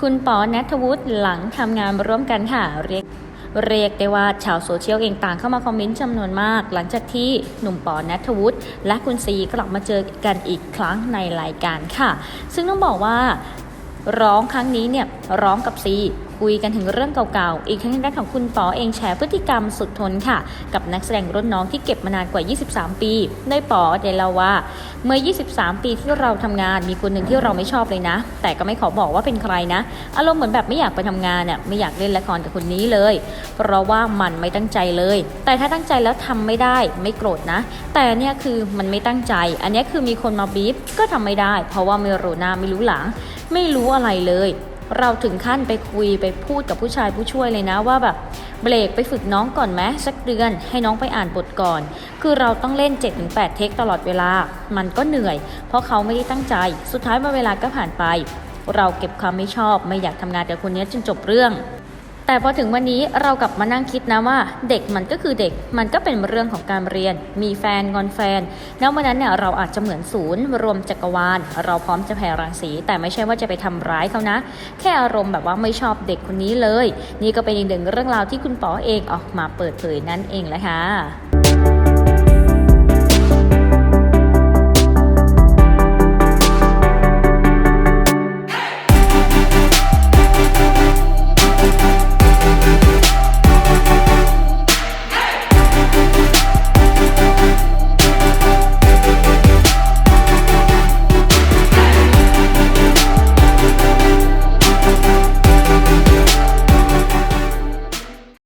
คุณปอนัทวุฒิหลังทำงานร่วมกันค่ะเรียกเรียกได้ว่าชาวโซเชียลเองต่างเข้ามาคอมเมนต์จำนวนมาก หลังจากที่หนุ่มปอนัทวุฒิและคุณซีกลับมาเจอกันอีกครั้งในรายการค่ะ ซึ่งต้องบอกว่าร้องครั้งนี้เนี่ยร้องกับซีคุยกันถึงเรื่องเก่าๆ อีกทั้งทางด้านของคุณปอเองแชร์พฤติกรรมสุดทนค่ะ กับนักแสดงรุ่นน้องที่เก็บมานานกว่า 23 ปีโดยปอได้เล่าว่า เมื่อ 23 ปีที่เราทำงานมีคนหนึ่งที่เราไม่ชอบเลยนะ แต่ก็ไม่ขอบอกว่าเป็นใครนะ อารมณ์เหมือนแบบไม่อยากไปทำงานน่ะไม่อยากเล่นละครกับคนนี้เลย เพราะว่ามันไม่ตั้งใจเลย แต่ถ้าตั้งใจแล้วทำไม่ได้ไม่โกรธนะ แต่เนี่ยคือมันไม่ตั้งใจ อันนี้คือมีคนมาบีบก็ทำไม่ได้ เพราะว่าไม่รู้หน้าไม่รู้หลัง ไม่รู้อะไรเลย เราถึงขั้นไปคุยไปพูดกับผู้ชายผู้ช่วยเลยนะว่าแบบเบรกไปฝึกน้องก่อนไหมสักเดือนให้น้องไปอ่านบทก่อน คือเราต้องเล่น 7-8 เทคตลอดเวลา มันก็เหนื่อย เพราะเขาไม่ได้ตั้งใจ สุดท้ายมาเวลาก็ผ่านไป เราเก็บความไม่ชอบไม่อยากทำงานกับคนนี้จนจบเรื่อง แต่พอถึงวันนี้เรากลับมานั่งคิดนะว่าเด็กมันก็คือเด็กมันก็เป็นเรื่องของการเรียน มีแฟนงอนแฟนแล้ววันนั้นเนี่ยเราอาจจะเหมือนศูนย์ รวมจักรวาล เราพร้อมจะแผ่รังสี แต่ไม่ใช่ว่าจะไปทำร้ายเขานะ แค่อารมณ์แบบว่าไม่ชอบเด็กคนนี้เลย นี่ก็เป็นอีกหนึ่งเรื่องราวที่คุณป๋อเองออกมาเปิดเผยนั่นเองแหละค่ะ